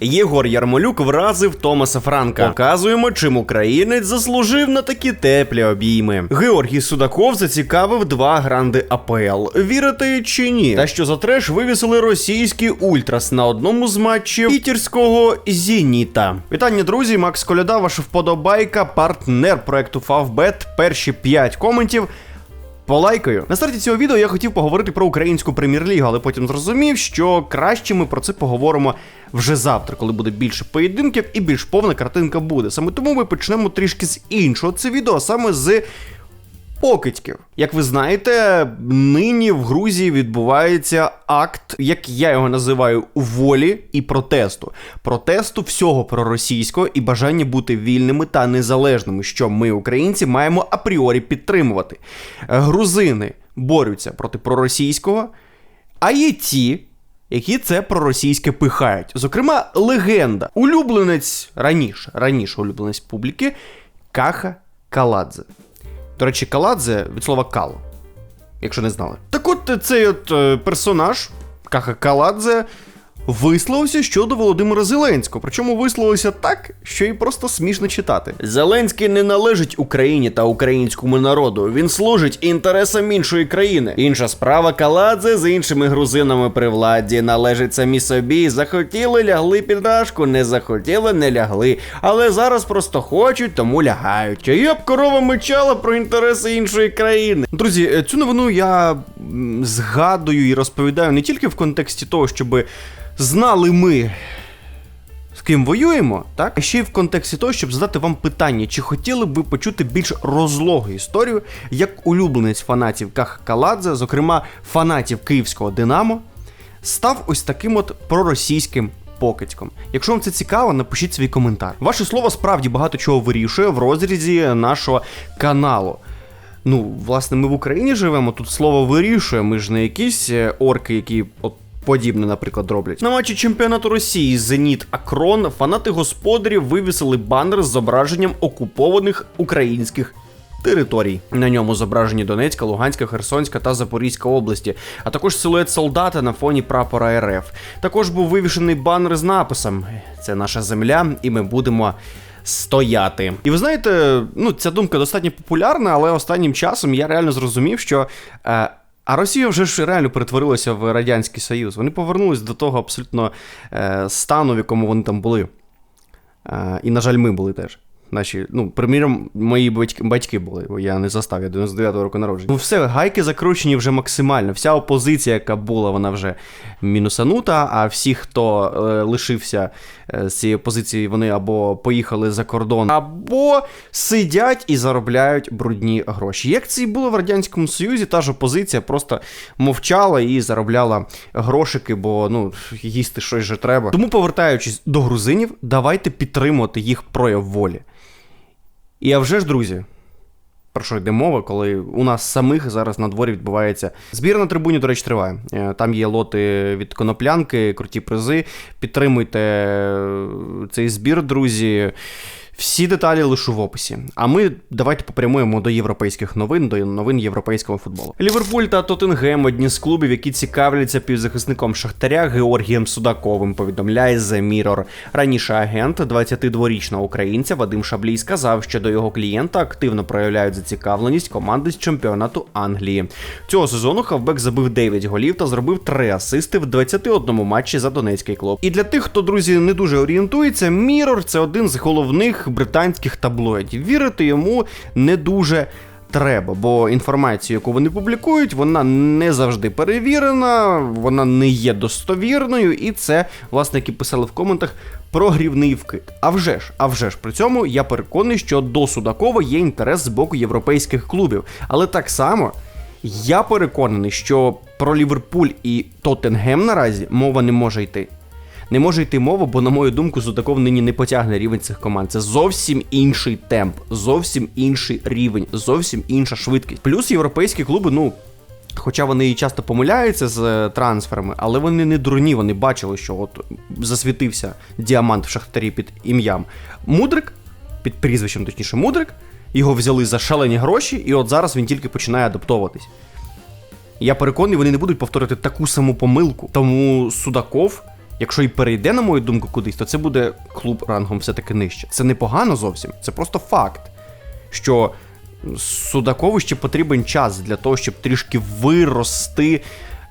Єгор Ярмолюк вразив Томаса Франка. Показуємо, чим українець заслужив на такі теплі обійми. Георгій Судаков зацікавив два гранди АПЛ. Вірите чи ні? Та що за треш вивісили російський ультрас на одному з матчів пітерського Зеніта. Вітання, друзі! Макс Коляда, ваша вподобайка, партнер проекту Favbet. Перші 5 коментів. Полайкою. На старті цього відео я хотів поговорити про українську прем'єр-лігу, але потім зрозумів, що краще ми про це поговоримо вже завтра, коли буде більше поєдинків і більш повна картинка буде. Саме тому ми почнемо трішки з іншого це відео, саме з покидьків. Як ви знаєте, нині в Грузії відбувається акт, як я його називаю, волі і протесту. Протесту всього проросійського і бажання бути вільними та незалежними, що ми, українці, маємо апріорі підтримувати. Грузини борються проти проросійського, а є ті. Які це проросійське пихають. Зокрема, легенда, улюбленець раніше, раніше улюбленець публіки Каха Каладзе. До речі, Каладзе від слова кал, якщо не знали. Так от цей от е, персонаж, Каха Каладзе, висловився щодо Володимира Зеленського. Причому висловився так, що і просто смішно читати. Зеленський не належить Україні та українському народу. Він служить інтересам іншої країни. Інша справа Каладзе з іншими грузинами при владі належить самі собі. Захотіли, лягли під рашку, не захотіли, не лягли. Але зараз просто хочуть, тому лягають. А я б корова мечала про інтереси іншої країни. Друзі, е, цю новину я згадую і розповідаю не тільки в контексті того, щоби знали ми, з ким воюємо, так? А ще й в контексті того, щоб задати вам питання, чи хотіли б ви почути більш розлогу історію, як улюбленець фанатів Каха Каладзе, зокрема фанатів київського Динамо, став ось таким от проросійським покидьком. Якщо вам це цікаво, напишіть свій коментар. Ваше слово справді багато чого вирішує в розрізі нашого каналу. Ну, власне, ми в Україні живемо, тут слово вирішує. Ми ж не якісь е, орки, які от подібне, наприклад, роблять. На матчі чемпіонату Росії Зеніт Акрон фанати господарів вивісили банер з зображенням окупованих українських. Територій на ньому зображені Донецька, Луганська, Херсонська та Запорізька області, а також силует солдата на фоні прапора РФ. Також був вивішений банер з написом: Це наша земля, і ми будемо стояти. І ви знаєте, ну ця думка достатньо популярна, але останнім часом я реально зрозумів, що. Е, а Росія вже ж реально перетворилася в Радянський Союз. Вони повернулись до того абсолютно е, стану, в якому вони там були. Е, і, на жаль, ми були теж. Наші, ну, приміром, мої батьки, батьки були, бо я не застав, я 99-го року народження. Ну все, гайки закручені вже максимально. Вся опозиція, яка була, вона вже мінусанута, а всі, хто е, лишився е, з цієї позиції, вони або поїхали за кордон, або сидять і заробляють брудні гроші. Як це і було в Радянському Союзі, та ж опозиція просто мовчала і заробляла грошики, бо ну, їсти щось же треба. Тому, повертаючись до грузинів, давайте підтримувати їх прояв волі. І а вже ж, друзі, про що йде мова, коли у нас самих зараз на дворі відбувається збір на трибуні, до речі, триває. Е, Там є лоти від коноплянки, круті призи. Підтримуйте е, цей збір, друзі. Всі деталі лише в описі. А ми давайте попрямуємо до європейських новин, до новин європейського футболу. Ліверпуль та Тоттенгем – одні з клубів, які цікавляться півзахисником Шахтаря Георгієм Судаковим. Повідомляє The Mirror. Раніше агент 22-річного українця Вадим Шаблій сказав, що до його клієнта активно проявляють зацікавленість команди з чемпіонату Англії. Цього сезону хавбек забив 9 голів та зробив 3 асисти в 21 матчі за донецький клуб. І для тих, хто друзі не дуже орієнтується, Mirror – це один з головних британських таблоїдів. Вірити йому не дуже. Треба, бо інформацію, яку вони публікують, вона не завжди перевірена, вона не є достовірною, і це, власне, як і писали в коментах, прогрівний вкид. А вже ж, а вже ж при цьому я переконаний, що до Судакова є інтерес з боку європейських клубів. Але так само я переконаний, що про Ліверпуль і Тоттенгем наразі мова не може йти. Не може йти мова, бо, на мою думку, Судаков нині не потягне рівень цих команд. Це зовсім інший темп, зовсім інший рівень, зовсім інша швидкість. Плюс європейські клуби, ну. Хоча вони і часто помиляються з е, трансферами, але вони не дурні, вони бачили, що от засвітився діамант в шахтарі під ім'ям. Мудрик, під прізвищем, точніше, Мудрик, його взяли за шалені гроші, і от зараз він тільки починає адаптовуватись. Я переконаний, вони не будуть повторити таку саму помилку. Тому Судаков Якщо і перейде, на мою думку, кудись, то це буде клуб рангом все-таки нижче. Це непогано зовсім, це просто факт. Що Судакову ще потрібен час для того, щоб трішки вирости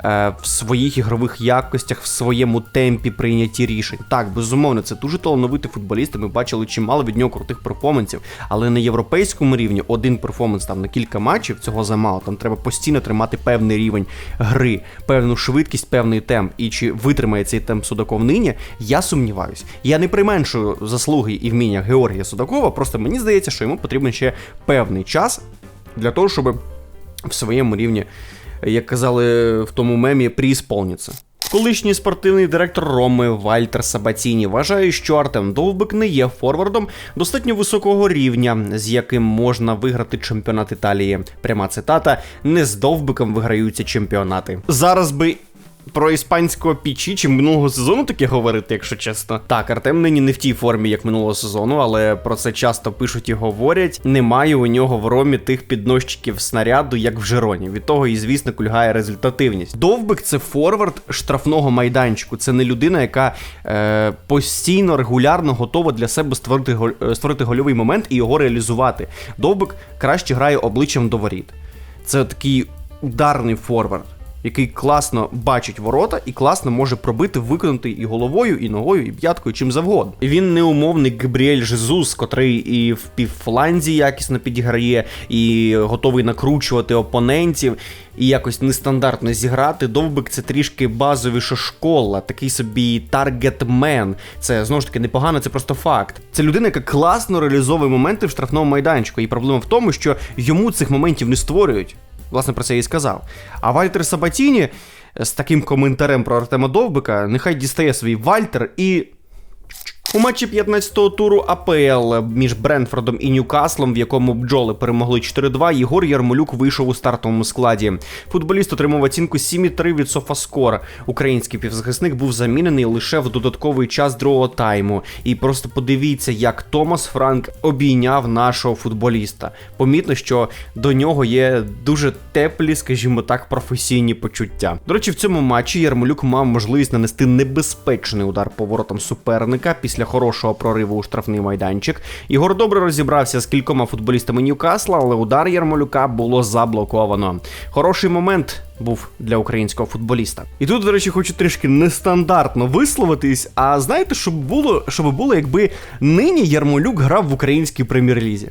в своїх ігрових якостях, в своєму темпі прийнятті рішень. Так, безумовно, це дуже талановитий футболіст. Ми бачили чимало від нього крутих перформансів, але на європейському рівні один перформанс там на кілька матчів цього замало. Там треба постійно тримати певний рівень гри, певну швидкість, певний темп. І чи витримає цей темп Судаков нині, я сумніваюсь. Я не применшую заслуги і вміння Георгія Судакова, просто мені здається, що йому потрібен ще певний час для того, щоб в своєму рівні, як казали в тому мемі, приісполніться. Колишній спортивний директор Роми Вальтер Сабаціні вважає, що Артем Довбик не є форвардом достатньо високого рівня, з яким можна виграти чемпіонат Італії. Пряма цитата: не з Довбиком виграються чемпіонати. Зараз би. Про іспанського пічі чи минулого сезону таке говорити, якщо чесно. Так, Артем нині не в тій формі, як минулого сезону, але про це часто пишуть і говорять. Немає у нього в ромі тих підносчиків снаряду, як в Жероні. Від того і, звісно, кульгає результативність. Довбик це форвард штрафного майданчику. Це не людина, яка е, постійно, регулярно готова для себе створити, голь- е, створити гольовий момент і його реалізувати. Довбик краще грає обличчям до воріт. Це такий ударний форвард який класно бачить ворота і класно може пробити, виконати і головою, і ногою, і п'яткою, чим завгодно. Він не умовний Габріель Жезус, котрий і в півфланзі якісно підіграє, і готовий накручувати опонентів, і якось нестандартно зіграти. Довбик це трішки базовіша школа, такий собі таргетмен. Це знову ж таки непогано, це просто факт. Це людина, яка класно реалізовує моменти в штрафному майданчику. І проблема в тому, що йому цих моментів не створюють. Власне, про це і сказав. А Вальтер Сабатіні з таким коментарем про Артема Довбика нехай дістає свій Вальтер і. У матчі 15-го туру АПЛ між Брентфордом і Ньюкаслом, в якому бджоли перемогли 4-2, Єгор Ярмолюк вийшов у стартовому складі. Футболіст отримав оцінку 7,3 від Софаскор. Український півзахисник був замінений лише в додатковий час другого тайму. І просто подивіться, як Томас Франк обійняв нашого футболіста. Помітно, що до нього є дуже теплі, скажімо так, професійні почуття. До речі, в цьому матчі Ярмолюк мав можливість нанести небезпечний удар поворотом суперника після хорошого прориву у штрафний майданчик. Ігор добре розібрався з кількома футболістами Ньюкасла, але удар Ярмолюка було заблоковано. Хороший момент був для українського футболіста. І тут, до речі, хочу трішки нестандартно висловитись. А знаєте, що було, що було, якби нині Ярмолюк грав в українській прем'єр-лізі?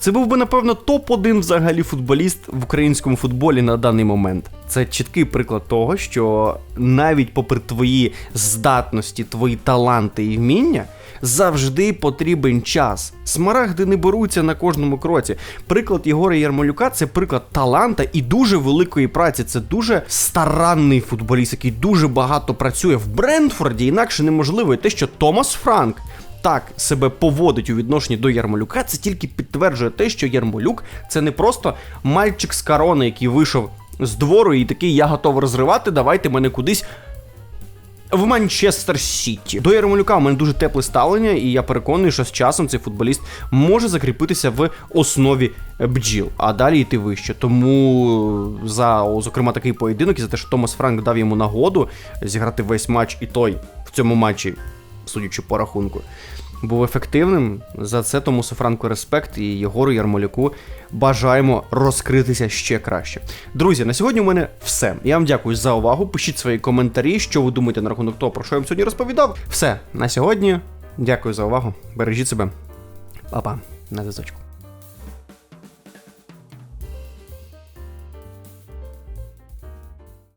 Це був би, напевно, топ-1 взагалі футболіст в українському футболі на даний момент. Це чіткий приклад того, що навіть попри твої здатності, твої таланти і вміння, завжди потрібен час. Смарагди не беруться на кожному кроці. Приклад Єгора Ярмолюка це приклад таланта і дуже великої праці. Це дуже старанний футболіст, який дуже багато працює в Брентфорді. Інакше неможливо. І те, що Томас Франк так себе поводить у відношенні до Ярмолюка, це тільки підтверджує те, що Ярмолюк це не просто мальчик з корони, який вийшов з двору і такий я готовий розривати, давайте мене кудись. В Манчестер Сіті. До Ярмолюка у мене дуже тепле ставлення, і я переконаний, що з часом цей футболіст може закріпитися в основі бджіл, а далі йти вище. Тому за, зокрема, такий поєдинок і за те, що Томас Франк дав йому нагоду зіграти весь матч, і той в цьому матчі, судячи по рахунку, був ефективним. За це тому Софранку респект і Єгору Ярмолюку бажаємо розкритися ще краще. Друзі, на сьогодні у мене все. Я вам дякую за увагу. Пишіть свої коментарі, що ви думаєте на рахунок того, про що я вам сьогодні розповідав. Все на сьогодні. Дякую за увагу. Бережіть себе. Па-па. На зв'язочку.